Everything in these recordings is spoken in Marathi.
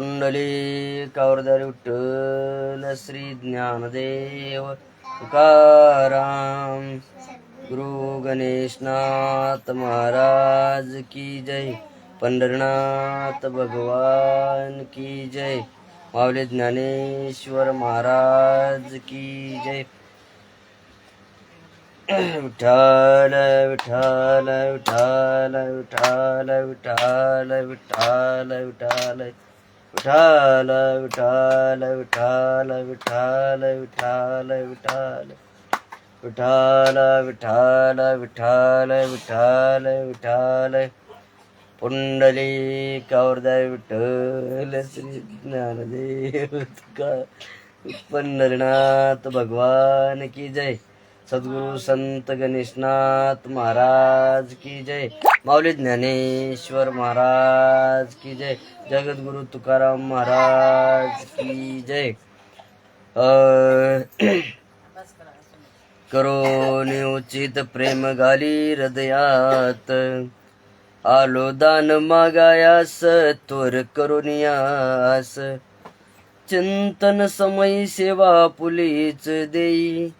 पुंडली कावरदारी विठ्ठल श्री ज्ञानदेव तुकाराम। गुरु गणेशनाथ महाराज की जय। पंढरनाथ भगवान की जय। माऊली ज्ञानेश्वर महाराज की जय। विठाल विठाल विठाल विठाल विठाल विठाल विठाल विठाल विठाल विठाल विठाल विठाल विठाल विठाल विठाल विठाल विठाल विठाल पुंडली कावरदाय विठ्ठल श्री ज्ञानदेव तुका पंढरनाथ भगवान की जय. सद्गुरु संत गणेशनाथ महाराज की जय. माऊली ज्ञानेश्वर महाराज की जय. जगद्गुरु तुकाराम महाराज की जय. करो उचित प्रेम गाली हृदयात. आलो दान मागायास त्वर करुनियास चिंतन समय सेवा पुलीच देई.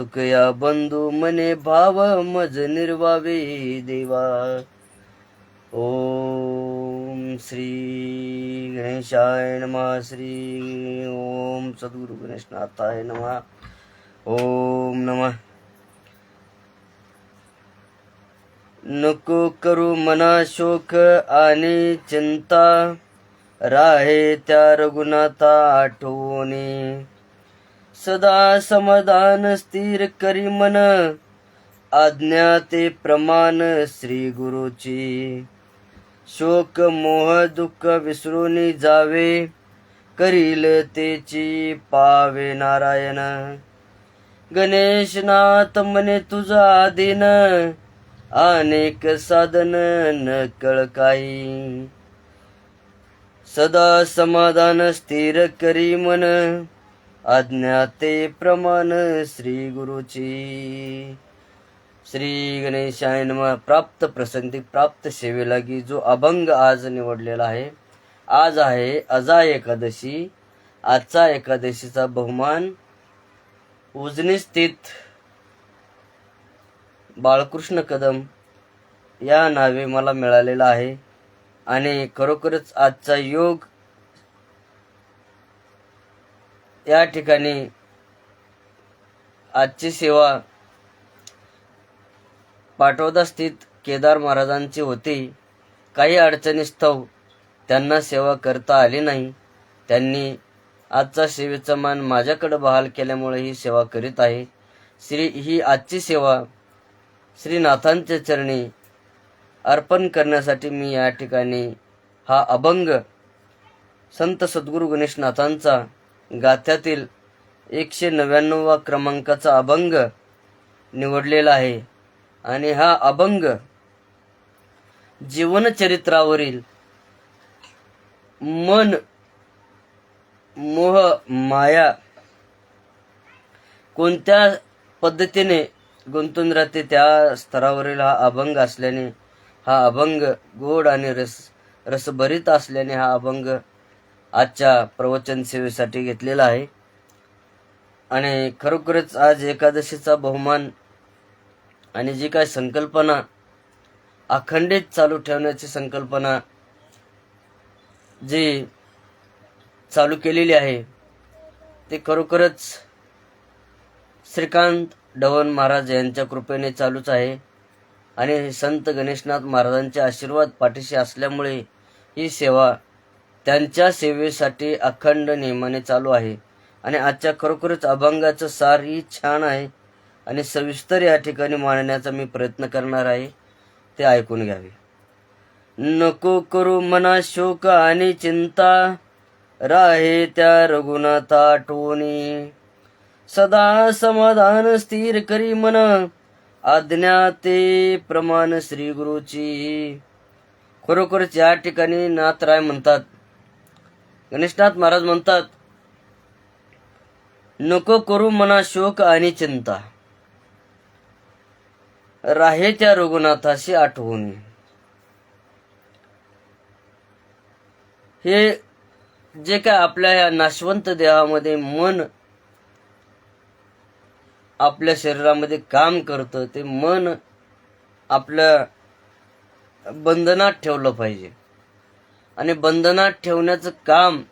तुकया बंधू मने भाव मज निर्वावे देवा. ओम श्री गणेशाय नमः. श्री ओम सद्गुरु गणेशनाथाय नमः. ओम नमः. नको करू मना शोक आणि चिंता. राहे त्या रघुनाथा आठवणे. सदा समाधान स्थिर करी मन. आज्ञा ते प्रमाण श्री गुरुची. शोक मोह दुःख विसरून जावे. करील तेची पावे नारायण. गणेशनाथ मने तुझा दिन. अनेक साधन न कळ काही. सदा समाधान स्थिर करी मन. अज्ञाते प्रमाण श्री गुरुची. श्री गणेशाय प्राप्त प्रसंगी प्राप्त सेवेलागी जो अभंग आज निवडलेला आहे आज आहे अजा एकादशी. आजचा एकादशीचा बहुमान उजनी स्थित बाळकृष्ण कदम या नावे मला मिळालेला आहे. आणि खरोखरच आजचा योग या ठिकाणी आजची सेवा पाटोदा स्थित केदार महाराजांची होती. काही अडचणीस्तव त्यांना सेवा करता आली नाही. त्यांनी आजचा सेवेचा मान माझ्याकडे बहाल केल्यामुळे ही सेवा करीत आहे. श्री ही आजची सेवा श्रीनाथांच्या चरणी अर्पण करण्यासाठी मी या ठिकाणी हा अभंग संत सद्गुरू गणेशनाथांचा गाथ्यातील एकशे नव्याण्णववा क्रमांकाचा अभंग निवडलेला आहे. आणि हा अभंग जीवनचरित्रावरील मन मोह माया कोणत्या पद्धतीने गुंतून राहते त्या स्तरावरील हा अभंग असल्याने हा अभंग गोड आणि रस रसभरीत असल्याने हा अभंग आजच्या प्रवचन सेवेसाठी घेतलेला आहे. आणि खरोखरच आज एकादशीचा बहुमान आणि जी काय संकल्पना अखंडित चालू ठेवण्याची संकल्पना जी चालू केलेली आहे ते खरोखरच श्रीकांत डवन महाराज यांच्या कृपेने चालूच आहे. आणि संत गणेशनाथ महाराजांचे आशीर्वाद पाठीशी असल्यामुळे ही सेवा त्यांच्या सेवेसाठी अखंड नियमाने चालू आहे. आणि आजच्या खरोखरच अभंगाचं सारही छान आहे. आणि सविस्तर या ठिकाणी मांडण्याचा मी प्रयत्न करणार आहे ते ऐकून घ्यावे. नको करू मना शोक आणि चिंता राहे त्या रघुनाथा टोनी सदा समाधान स्थिर करी मन आज्ञा ते प्रमाण श्री गुरुची. खरोखरच या ठिकाणी नाथराय म्हणतात गणेशनाथ महाराज म्हणतात नको करू मना शोक आणि चिंता. राहे त्या रघुनाथाशी आठवून. हे जे काय आपल्या या नाशवंत देहामध्ये मन आपल्या शरीरामध्ये काम करतं ते मन आपल्या बंधनात ठेवलं पाहिजे. आणि बंधनात ठेवण्याचं काम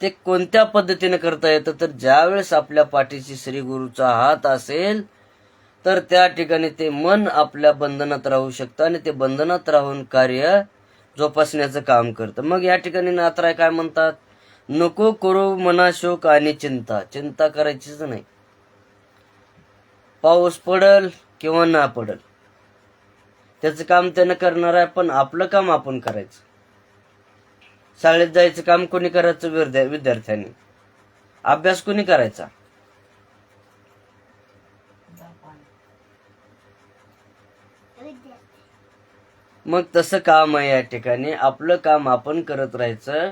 ते कोणत्या पद्धतीने करता येतं? तर ज्यावेळेस आपल्या पाठीशी श्री गुरुचा हात असेल तर त्या ठिकाणी ते मन आपल्या बंधनात राहू शकतं आणि ते बंधनात राहून कार्य जोपासण्याचं काम करतं. मग या ठिकाणी नात्राय काय म्हणतात? नको करू मना शोक आणि चिंता. चिंता करायचीच नाही. पाऊस पडल किंवा ना पडल त्याचं काम त्यानं करणार आहे पण आपलं काम आपण करायचं. शाळेत जायचं काम कोणी करायचं? विद्या विद्यार्थ्यांनी. अभ्यास कोणी करायचा? मग तसं काम आहे या ठिकाणी. आपलं काम आपण करत राहायचं.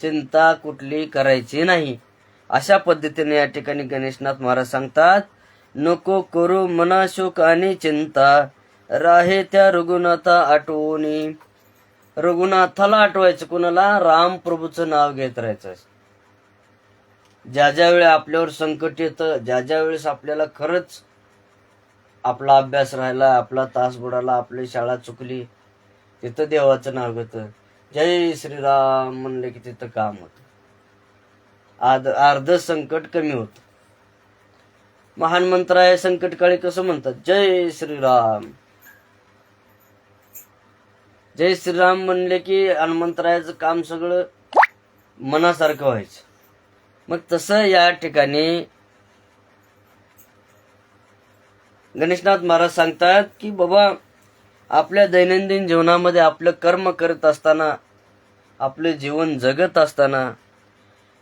चिंता कुठली करायची नाही. अशा पद्धतीने या ठिकाणी गणेशनाथ महाराज सांगतात नको करू मनाशोक आणि चिंता. राहे त्या रघुनाथा आठवणी. रघुनाथाला आठवायचं कुणाला? राम प्रभूचं नाव घेत राहायचं ज्या ज्या वेळी आपल्यावर संकट येतं ज्या ज्या वेळेस आपल्याला खरंच आपला अभ्यास राहिला आपला तास बुडाला आपली शाळा चुकली तिथं देवाचं नाव घेतं. जय श्रीराम म्हणले की तिथं काम होतं. आद अर्ध संकट कमी होत. महान मंत्र आहे संकटकाळी कसं म्हणतात? जय श्रीराम. जय श्रीराम म्हणले की हनुमंतरायाचं काम सगळं मनासारखं व्हायचं. मग तसं या ठिकाणी गणेशनाथ महाराज सांगतात की बाबा आपल्या दैनंदिन जीवनामध्ये आपलं कर्म करत असताना आपलं जीवन जगत असताना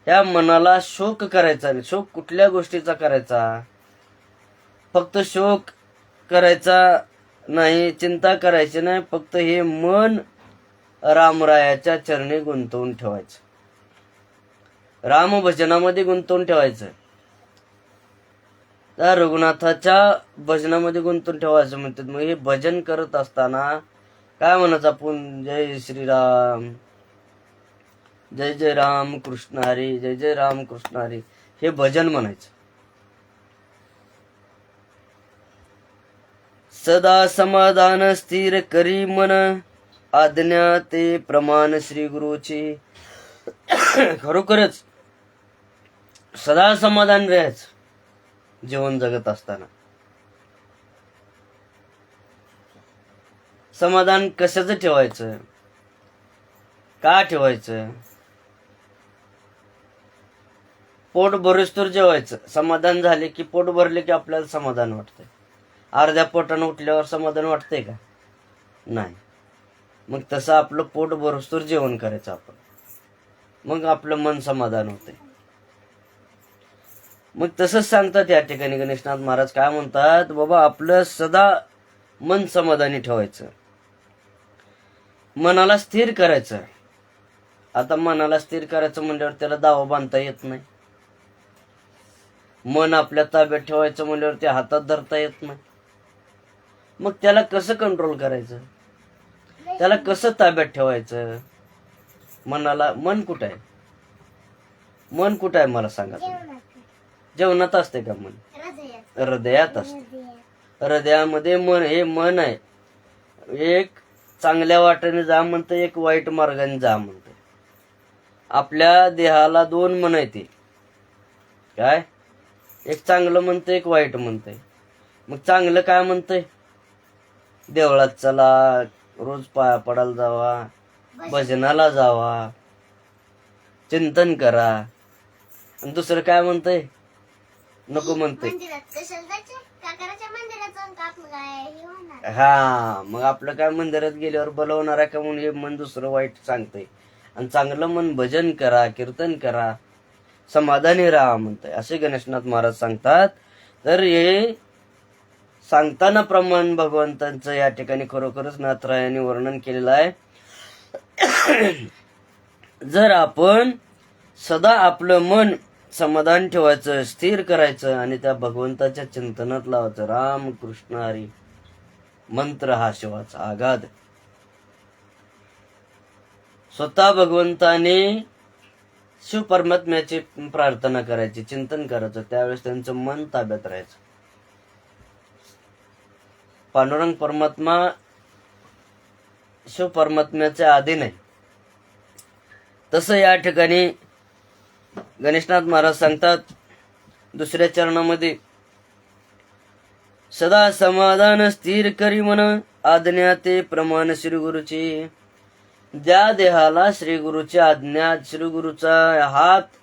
या मनाला शोक करायचा नाही. शोक कुठल्या गोष्टीचा करायचा? फक्त शोक करायचा नाही चिंता करायची नाही फक्त हे मन रामरायाच्या चरणी गुंतवून ठेवायचं. राम भजनामध्ये गुंतवून ठेवायचं. त्या रघुनाथाच्या भजनामध्ये गुंतवून ठेवायचं म्हणतात. मग हे भजन करत असताना काय म्हणायचं आपण? जय श्रीराम जय जय राम कृष्ण हरी जय जय राम कृष्ण हरी. हे भजन म्हणायचं. सदा समाधान स्थिर करी मन. आज्ञा ते प्रमाण श्री गुरुचे. खरोखरच सदा समाधान राहायच जीवन जगत असताना. समाधान कशाचं ठेवायचं? का ठेवायचं? पोट भरूस तर जेवायचं. समाधान झाले की पोट भरले की आपल्याला समाधान वाटतंय. अर्ध्या पोटानं उठल्यावर समाधान वाटतंय का? नाही. मग तसं आपलं पोट भरसतोर जेवण करायचं आपण. मग आपलं मन समाधान होते मग तसंच सांगतात या ठिकाणी गणेशनाथ महाराज काय म्हणतात? बाबा आपलं सदा मन समाधानी ठेवायचं. मनाला स्थिर करायचं. आता मनाला स्थिर करायचं म्हणल्यावर त्याला दावा बांधता येत नाही. मन आपल्या ताब्यात ठेवायचं म्हणल्यावर ते हातात धरता येत नाही. मग त्याला कसं कंट्रोल करायचं? त्याला कसं ताब्यात ठेवायचं? मनाला मन कुठं आहे? मन कुठं आहे मला सांगा जेवणात असते का मन? हृदयात असते. हृदयामध्ये मन हे मन आहे. एक चांगल्या वाटेने जा म्हणतं एक वाईट मार्गाने जा म्हणतं आपल्या देहाला दोन मन आहे ते. काय? एक चांगलं म्हणतं एक वाईट म्हणतंय. मग चांगलं काय म्हणतंय? देवळात चला रोज पाया पडायला जावा भजनाला जावा चिंतन करा. आणि दुसरं काय म्हणतंय? नको म्हणतंय. हे होणार? हा मग आपलं काय मंदिरात गेल्यावर बोलवणार आहे का म्हणून हे मन दुसरं वाईट सांगतंय. आणि चांगलं मन भजन करा कीर्तन करा. समाधानी राहा म्हणतंय. असे गणेशनाथ महाराज सांगतात. तर हे सांगताना प्रमाण भगवंतांचं या ठिकाणी खरोखरच नाथरायाने वर्णन केलेलं आहे. जर आपण सदा आपलं मन समाधान ठेवायचं स्थिर करायचं आणि त्या भगवंताच्या चिंतनात लावायचं राम कृष्ण हरी मंत्र हा शिवाचा आघात. स्वतः भगवंताने शिव परमात्म्याची प्रार्थना करायची चिंतन करायचं त्यावेळेस त्यांचं मन ताब्यात राहायचं. पांडुरंग परमात्मा शिव परमात्म्याच्या आधी नाही तसं या ठिकाणी गणेशनाथ महाराज सांगतात दुसऱ्या चरणामध्ये सदा समाधान स्थिर करी मन आज्ञा ते प्रमाण श्री गुरुची. ज्या देहाला श्री गुरुची आज्ञा श्री गुरुचा हात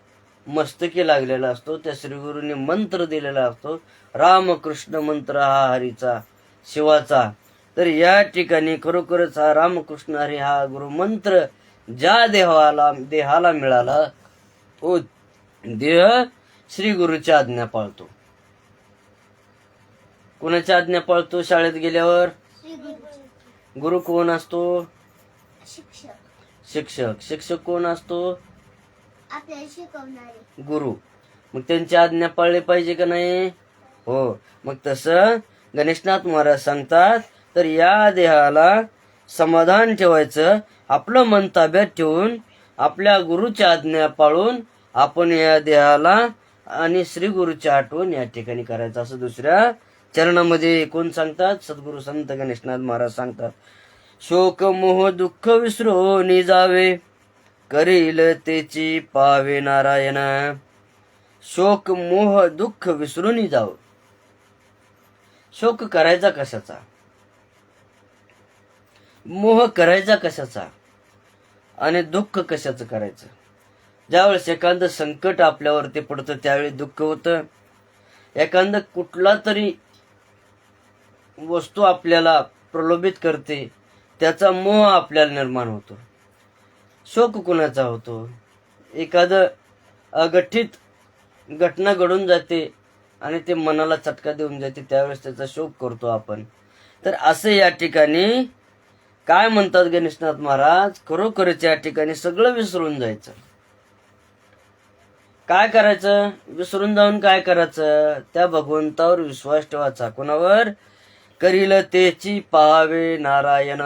मस्तकी लागलेला असतो त्या श्री गुरुने मंत्र दिलेला असतो रामकृष्ण मंत्र हा हरीचा शिवाचा. तर या ठिकाणी खरोखरच हा रामकृष्ण हरी हा गुरु मंत्र ज्या देहाला देहाला मिळाला तो देह श्री गुरुची आज्ञा पाळतो. कोणाची आज्ञा पाळतो शाळेत गेल्यावर? गुरु कोण असतो? शिक्षक. शिक्षक कोण असतो? गुरु. मग त्यांची आज्ञा पाळली पाहिजे का नाही? हो. मग तसं गणेशनाथ महाराज सांगतात तर या देहाला समाधान ठेवायचं आपलं मन ताब्यात ठेवून आपल्या गुरुची आज्ञा पाळून आपण या देहाला आणि श्री गुरुची आठवण या ठिकाणी करायचं. असं दुसऱ्या चरणामध्ये कोण सांगतात? सद्गुरु संत गणेशनाथ महाराज सांगतात. शोक मोह दुःख विसरून जावे करील तेची पावे नारायण. शोक मोह दुःख विसरून जावं. शोक करायचा कशाचा? मोह करायचा कशाचा? आणि दुःख कशाचं करायचं? ज्यावेळेस एखादं संकट आपल्यावरती पडतं त्यावेळी दुःख होतं. एखादं कुठला तरी वस्तू आपल्याला प्रलोभित करते त्याचा मोह आपल्याला निर्माण होतो. शोक कुणाचा होतो? एखादं अगठित घटना घडून जाते आणि ते मनाला चटका देऊन जाते त्यावेळेस त्याचा शोक करतो आपण. तर असं या ठिकाणी काय म्हणतात गणेशनाथ महाराज? खरोखरच या ठिकाणी सगळं विसरून जायचं. काय करायचं? विसरून जाऊन काय करायचं? त्या भगवंतावर विश्वास ठेवायचा. कोणावर? करील तेची पाहावे नारायण.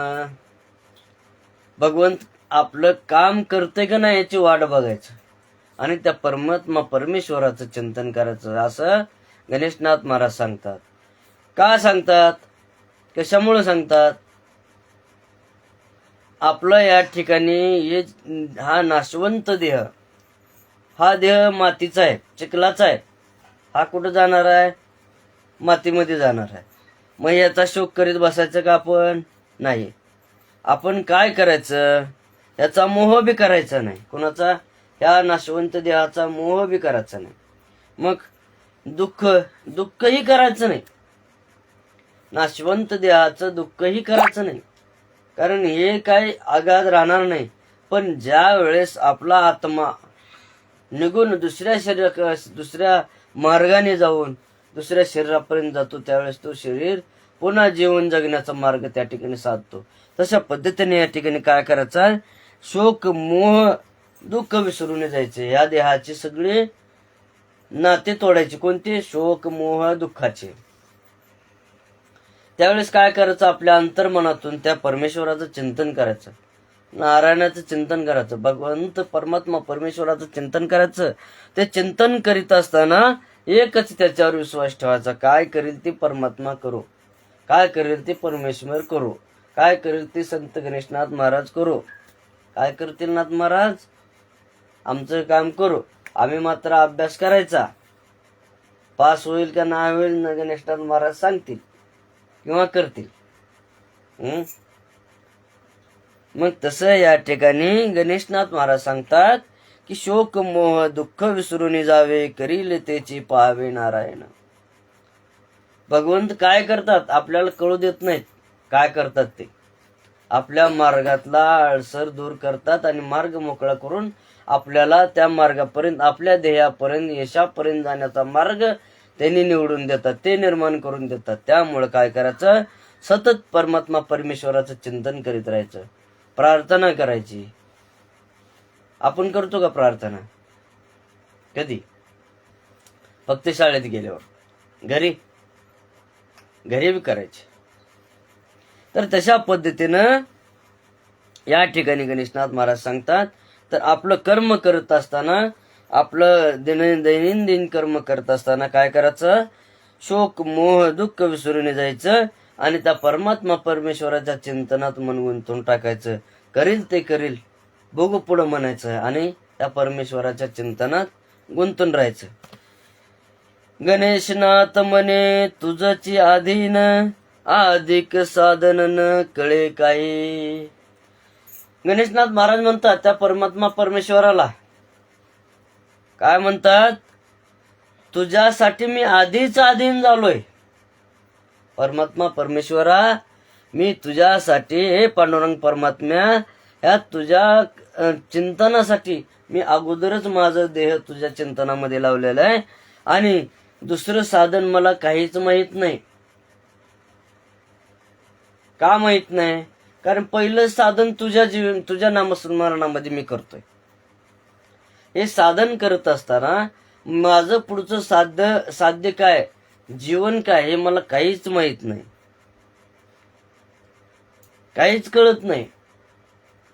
भगवंत आपलं काम करते का नाही याची वाट बघायचं. आणि त्या परमात्मा परमेश्वराचं चिंतन करायचं. असं गणेशनाथ महाराज सांगतात. का सांगतात? कशामुळं सांगतात? आपलं या ठिकाणी हे हा नाशवंत देह हा देह मातीचा आहे चिखलाचा आहे. हा कुठं जाणार आहे? मातीमध्ये जाणार आहे. मग याचा शोक करीत बसायचं का आपण? नाही. आपण काय करायचं? याचा मोह बी करायचा नाही. कोणाचा? ह्या नाशवंत देहाचा मोह बी करायचा नाही. मग दुःख दुःखही करायचं नाही. नाशवंत देहाचं दुःखही करायचं नाही. कारण हे काही आघात राहणार नाही. पण ज्या वेळेस आपला आत्मा निघून दुसऱ्या शरीरा दुसऱ्या मार्गाने जाऊन दुसऱ्या शरीरापर्यंत जातो त्यावेळेस तो शरीर पुन्हा जीवन जगण्याचा मार्ग त्या ठिकाणी साधतो. तशा पद्धतीने या ठिकाणी काय करायचं शोक मोह दुःख विसरून जायचे. या देहाचे सगळे नाते तोडायचे. कोणते? शोक मोह दुःखाचे. त्यावेळेस काय करायचं? आपल्या अंतर्मनातून त्या परमेश्वराचं चिंतन करायचं. नारायणाचं चिंतन करायचं. भगवंत परमात्मा परमेश्वराचं चिंतन करायचं. ते चिंतन करीत असताना एकच त्याच्यावर विश्वास ठेवायचा. काय करील ते परमात्मा करू? काय करेल ते परमेश्वर करू? काय करेल ते संत गणेशनाथ महाराज करू? काय करतील नाथ महाराज? आमचं काम करू. आम्ही मात्र अभ्यास करायचा. पास होईल का नाही होईल न गणेशनाथ महाराज सांगतील किंवा करतील. मग तसं या ठिकाणी गणेशनाथ महाराज सांगतात की शोक मोह दुःख विसरून जावे करील तेची पाहावे नारायण. भगवंत काय करतात? आपल्याला कळू देत नाहीत. काय करतात ते? आपल्या मार्गातला अळसर दूर करतात आणि मार्ग मोकळा करून आपल्याला त्या मार्गापर्यंत आपल्या ध्येयापर्यंत यशापर्यंत जाण्याचा मार्ग त्यांनी निवडून देतात ते निर्माण करून देतात. त्यामुळे काय करायचं? सतत परमात्मा परमेश्वराचं चिंतन करीत राहायचं. प्रार्थना करायची. आपण करतो का प्रार्थना? कधी? फक्त शाळेत गेल्यावर. घरी? घरी बी करायची. तर तशा पद्धतीनं या ठिकाणी गणेशनाथ महाराज सांगतात तर आपलं कर्म करत असताना आपलं दैन दैनंदिन कर्म करत असताना काय करायचं? शोक मोह दुःख विसरून जायचं आणि त्या परमात्मा परमेश्वराच्या चिंतनात मन गुंतून टाकायचं. करील ते करील. बघू पुढं म्हणायचं आणि त्या परमेश्वराच्या चिंतनात गुंतून राहायचं. गणेशनाथ म्हणे तुझची आधीन अधिक साधन न कळे काही. गणेशनाथ महाराज म्हणतात त्या परमात्मा परमेश्वराला. काय म्हणतात? तुझ्यासाठी मी आधीच अधीन झालोय. परमात्मा परमेश्वरा मी तुझ्यासाठी हे पांडुरंग परमात्म्या या तुझ्या चिंतनासाठी मी अगोदरच माझं देह तुझ्या चिंतनामध्ये लावलेलं आहे. आणि दुसरं साधन मला काहीच माहीत नाही. का माहीत नाही? कारण पहिलं साधन तुझ्या जीवन तुझ्या नामस्मरणामध्ये मी करतोय. हे साधन करत असताना माझं पुढचं साध्य साध्य काय? जीवन काय? हे मला काहीच माहीत नाही. काहीच कळत नाही.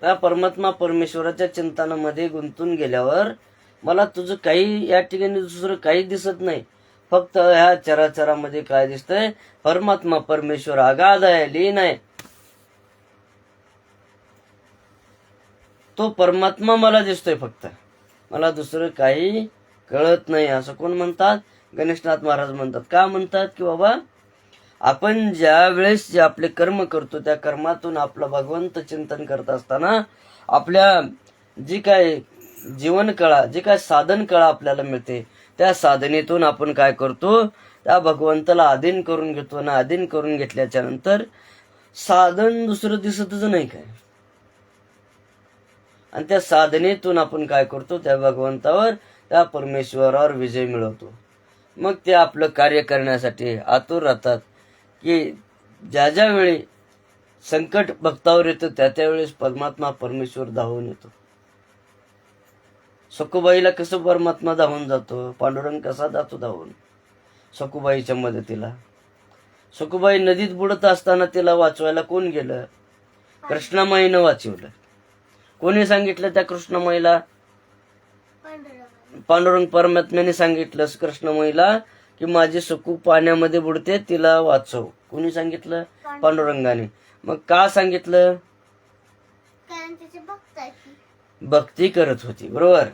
त्या परमात्मा परमेश्वराच्या चिंतनामध्ये गुंतून गेल्यावर मला तुझं काही या ठिकाणी दुसरं काही दिसत नाही. फक्त ह्या चराचरामध्ये काय दिसतंय? परमात्मा परमेश्वर आगाध आहे लीन आहे तो परमात्मा मला दिसतोय फक्त. मला दुसरं काही कळत नाही. असं कोण म्हणतात? गणेशनाथ महाराज म्हणतात. का म्हणतात? की बाबा आपण ज्या वेळेस जे आपले कर्म करतो त्या कर्मातून आपलं भगवंत चिंतन करत असताना आपल्या जी काय जीवन कळा जी काय साधन कळा आपल्याला मिळते त्या साधनेतून आपण काय करतो? त्या भगवंताला अधीन करून घेतो ना अधीन करून घेतल्याच्या नंतर साधन दुसरं दिसतच नाही काय? आणि त्या साधनेतून आपण काय करतो? त्या भगवंतावर त्या परमेश्वरावर विजय मिळवतो. मग ते आपलं कार्य करण्यासाठी आतुर राहतात की ज्या ज्या वेळी संकट भक्तावर येतं त्या त्यावेळेस परमात्मा परमेश्वर धावून येतो. सखुबाईला कसं परमात्मा धावून जातो? पांडुरंग कसा जातो धावून? सखुबाईच्या मदतीला. सखुबाई नदीत बुडत असताना तिला वाचवायला कोण गेलं? कृष्णामाईनं वाचवलं. कोणी सांगितलं त्या कृष्णामाईला पांडुरंग परमात्म्याने सांगितलं कृष्णमाईला की माझी सुकू पाण्यामध्ये बुडते तिला वाचव. कोणी सांगितलं? पांडुरंगाने. मग का सांगितलं? भक्ती करत होती बरोबर?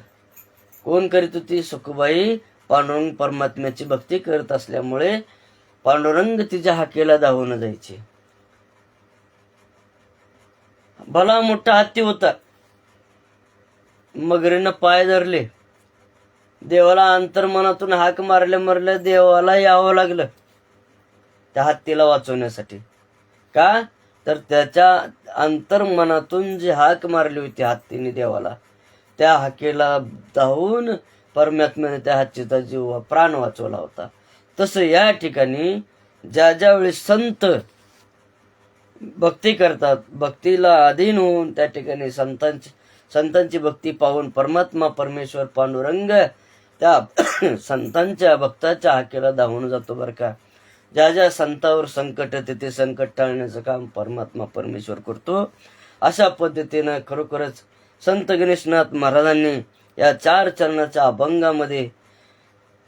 कोण करीत होती? सुखबाई पांडुरंग परमात्म्याची भक्ती करत असल्यामुळे पांडुरंग तिच्या हाकेला धावून जायचे. भला मोठा हत्ती होता. मगरीनं पाय धरले. देवाला अंतर्मनातून हाक मारल्या मारल्या देवाला यावं लागलं. त्या हत्तीला वाचवण्यासाठी. का? तर त्याच्या अंतर्मनातून जी हाक मारली होती हत्तीने देवाला त्या हाकेला धावून परमात्म्याने त्या हत्तीचा जीव प्राण वाचवला होता. तसं या ठिकाणी ज्या ज्या वेळी संत भक्ती करतात भक्तीला अधीन होऊन त्या ठिकाणी संतांची संतांची भक्ती पाहून परमात्मा परमेश्वर पांडुरंग त्या संतांच्या भक्ताच्या हाकेला धावून जातो बरं का. ज्या ज्या संतावर संकट येते ते संकट टाळण्याचं काम परमात्मा परमेश्वर करतो. अशा पद्धतीनं खरोखरच संत गणेशनाथ महाराजांनी या चार चरणाच्या अभंगामध्ये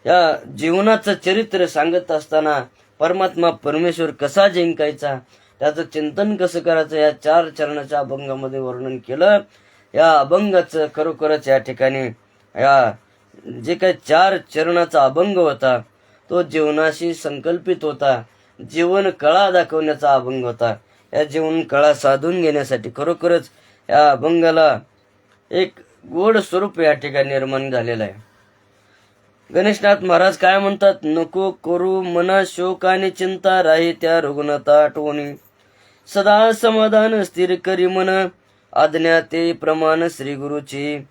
या जीवनाचं चरित्र सांगत असताना परमात्मा परमेश्वर कसा जिंकायचा त्याचं चिंतन कसं करायचं या चार चरणाच्या अभंगामध्ये वर्णन केलं. या अभंगाचं खरोखरच या ठिकाणी या जे काही चार चरणाचा अभंग होता तो जीवनाशी संकल्पित होता. जीवन कळा दाखवण्याचा अभंग होता. या जीवन कळा साधून घेण्यासाठी खरोखरच या अभंगाला एक गोड स्वरूप या ठिकाणी निर्माण झालेलं आहे. गणेशनाथ महाराज काय म्हणतात? नको करू मना शोक आणि चिंता राही त्या रुग्णता आठवणी. सदा समाधान स्थिर करी मन. आज्ञाते प्रमाण श्री गुरुची.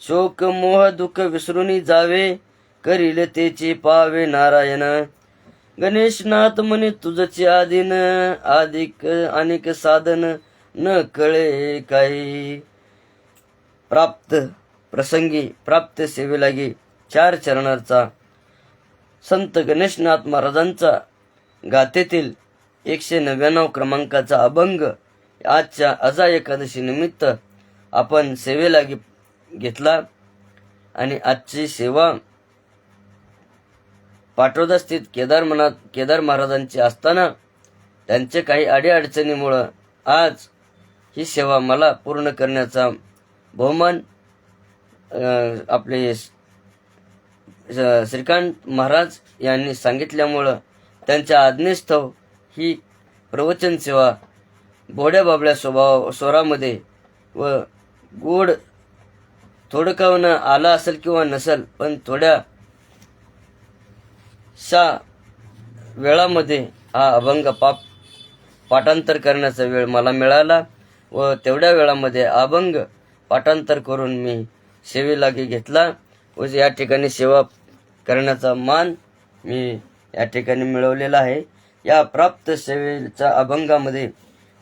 शोक मोह दुःख विसरून जावे करील तेचे पावे नारायण. गणेशनाथ म्हणे तुझचे आधीन अधिक अनेक साधन न कळे काही. प्राप्त प्रसंगी प्राप्त सेवेलागी चार चरणाचा. संत गणेशनाथ महाराजांचा गातेतील एकशे नव्याण्णव क्रमांकाचा अभंग आजच्या अजा एकादशी निमित्त आपण सेवेलागी घेतला आणि आजची सेवा पाटोदा स्थित केदार मनात केदार महाराजांची असताना त्यांचे काही अडीअडचणीमुळं आज ही सेवा मला पूर्ण करण्याचा बहुमान आपले श्रीकांत महाराज यांनी सांगितल्यामुळं त्यांच्या आज्ञेस्तव ही प्रवचन सेवा भोड्या बाबड्या स्वभाव स्वरामध्ये व गोड थोडं आला असेल किंवा नसेल पण थोड्या शा वेळामध्ये हा अभंग पाप पाठांतर करण्याचा वेळ मला मिळाला व तेवढ्या वेळामध्ये अभंग पाठांतर करून मी सेवेलागी घेतला व या ठिकाणी सेवा करण्याचा मान मी या ठिकाणी मिळवलेला आहे. या प्राप्त सेवेच्या अभंगामध्ये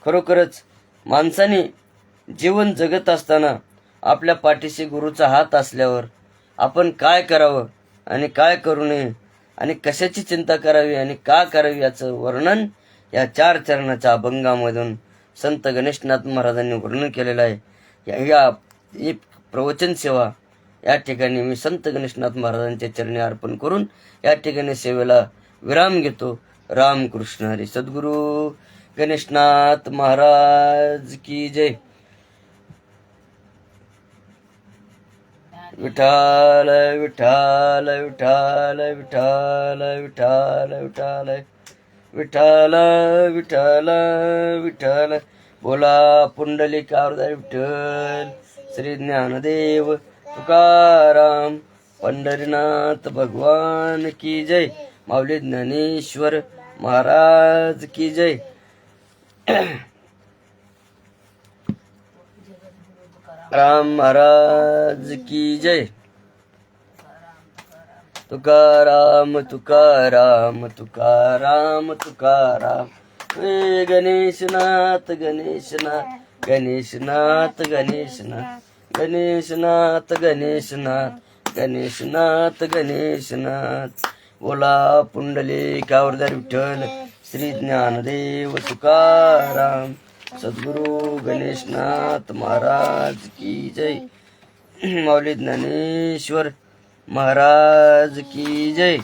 खरोखरच माणसाने जीवन जगत असताना आपल्या पाठीशी गुरुचा हात असल्यावर आपण काय करावं आणि काय करू नये आणि कशाची चिंता करावी आणि का करावी याचं वर्णन या चार चरणाच्या अभंगामधून संत गणेशनाथ महाराजांनी वर्णन केलेलं आहे. या- या ही प्रवचन सेवा या ठिकाणी मी संत गणेशनाथ महाराजांच्या चरणी अर्पण करून या ठिकाणी सेवेला विराम घेतो. रामकृष्ण हरी सद्गुरू. गणेशनाथ महाराज की जय. विठाल विठाल विठाल विठाल विठाल विठाल विठाल विठाल विठाल. बोला पुंडलिकावरदा विठ्ठल श्री ज्ञानदेव तुकाराम पंढरीनाथ भगवान की जय. माऊली ज्ञानेश्वर महाराज की जय. राम महाराज की जय। तुकाराम तुकाराम तुकाराम तुकाराम हे गणेशनाथ गणेशनाथ गणेशनाथ गणेशनाथ गणेशनाथ गणेशनाथ गणेशनाथ गणेशनाथ। बोला पुंडलिकावरदार विठ्ठल શ્રી જ્ઞાનદેવ તુકારામ. સદગુરુ ગણેશનાથ મહારાજ કી જય. મૌલી જ્ઞાનેશ્વર મહારાજ કી જય.